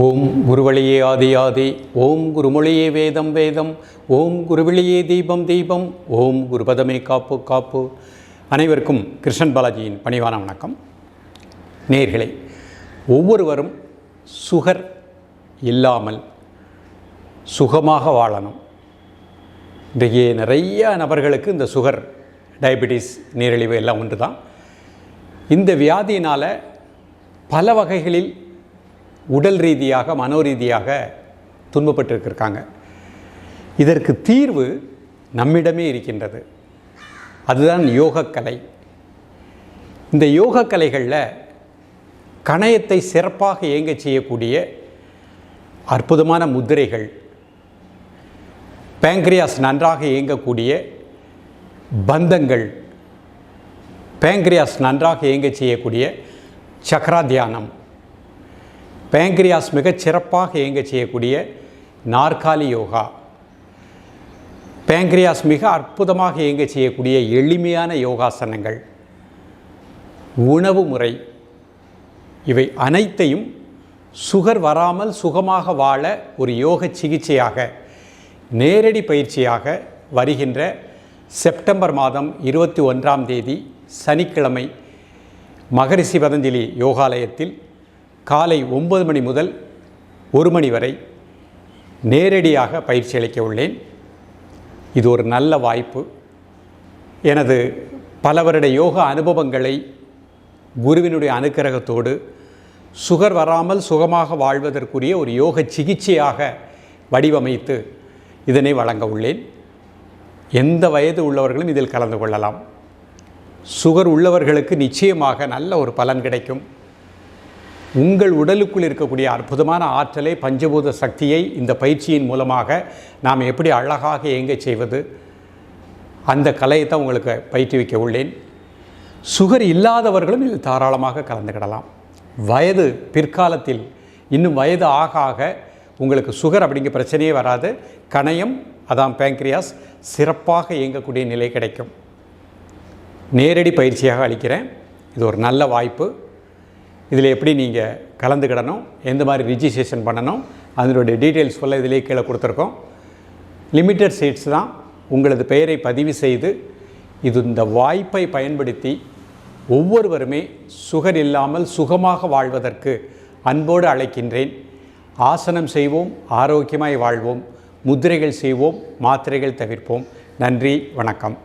ஓம் குருவழியே ஆதி ஆதி ஓம் குருமொழியே வேதம் வேதம் ஓம் குருவழியே தீபம் தீபம் ஓம் குருபதமே காப்பு காப்பு. அனைவருக்கும் கிருஷ்ணன் பாலாஜியின் பணிவான வணக்கம். நேர்களை ஒவ்வொருவரும் சுகர் இல்லாமல் சுகமாக வாழணும். இன்றைக்கு நிறைய நபர்களுக்கு இந்த சுகர் டயபெட்டிஸ் நீரிழிவு எல்லாம் ஒன்று தான் இந்த வியாதியினால் பல வகைகளில் உடல் ரீதியாக மனோ ரீதியாக துன்பப்பட்டிருக்கிருக்காங்க. இதற்கு தீர்வு நம்மிடமே இருக்கின்றது. அதுதான் யோகக்கலை. இந்த யோகக்கலைகளில் கணையத்தை சிறப்பாக இயங்கச் செய்யக்கூடிய அற்புதமான முத்திரைகள் பேங்க்ரியாஸ் நன்றாக இயங்கக்கூடிய பந்தங்கள் பேங்க்ரியாஸ் நன்றாக இயங்கச் செய்யக்கூடிய சக்ரா தியானம் பேங்க்ரியாஸ் மிகச் சிறப்பாக இயங்க செய்யக்கூடிய நாற்காலி யோகா. பேங்க்ரியாஸ் மிக அற்புதமாக இயங்க செய்யக்கூடிய எளிமையான யோகாசனங்கள். உணவு முறை. இவை அனைத்தையும் சுகர் வராமல் சுகமாக வாழ ஒரு யோக சிகிச்சையாக நேரடி பயிற்சியாக வருகின்ற செப்டம்பர் மாதம் இருபத்தி ஒன்றாம் தேதி சனிக்கிழமை மகரிஷி பதஞ்சலி யோகாலயத்தில் காலை ஒன்பது மணி முதல் ஒரு மணி வரை நேரடியாக பயிற்சி அளிக்க உள்ளேன். இது ஒரு நல்ல வாய்ப்பு. எனது பல வருட யோக அனுபவங்களை குருவினுடைய அனுக்கிரகத்தோடு சுகர் வராமல் சுகமாக வாழ்வதற்குரிய ஒரு யோக சிகிச்சையாக வடிவமைத்து இதனை வழங்க உள்ளேன். எந்த வயது உள்ளவர்களும் இதில் கலந்து கொள்ளலாம். சுகர் உள்ளவர்களுக்கு நிச்சயமாக நல்ல ஒரு பலன் கிடைக்கும். உங்கள் உடலுக்குள் இருக்கக்கூடிய அற்புதமான ஆற்றலை பஞ்சபூத சக்தியை இந்த பயிற்சியின் மூலமாக நாம் எப்படி அழகாக இயங்கச் செய்வது? அந்த கலையை தான் உங்களுக்கு பயிற்றுவிக்க உள்ளேன். சுகர் இல்லாதவர்களும் இதில் தாராளமாக கலந்துக்கிடலாம். வயது பிற்காலத்தில் இன்னும் வயது ஆக ஆக உங்களுக்கு சுகர் அப்படிங்கிற பிரச்சனையே வராது. கணையம் அதான் பேங்க்ரியாஸ் சிறப்பாக இயங்கக்கூடிய நிலை கிடைக்கும். நேரடி பயிற்சியாக அளிக்கிறேன். இது ஒரு நல்ல வாய்ப்பு. இதில் எப்படி நீங்கள் கலந்துக்கிடணும் எந்த மாதிரி ரிஜிஸ்ட்ரேஷன் பண்ணணும் அதனுடைய டீட்டெயில்ஸ் ஃபுல்லாக இதிலே கீழே கொடுத்துருக்கோம். லிமிட்டட் சீட்ஸ் தான் உங்களது பெயரை பதிவு செய்து இது இந்த வாய்ப்பை பயன்படுத்தி ஒவ்வொருவருமே சுகர் இல்லாமல் சுகமாக வாழ்வதற்கு அன்போடு அழைக்கின்றேன். ஆசனம் செய்வோம் ஆரோக்கியமாய் வாழ்வோம் முத்திரைகள் செய்வோம் மாத்திரைகள் தவிர்ப்போம். நன்றி வணக்கம்.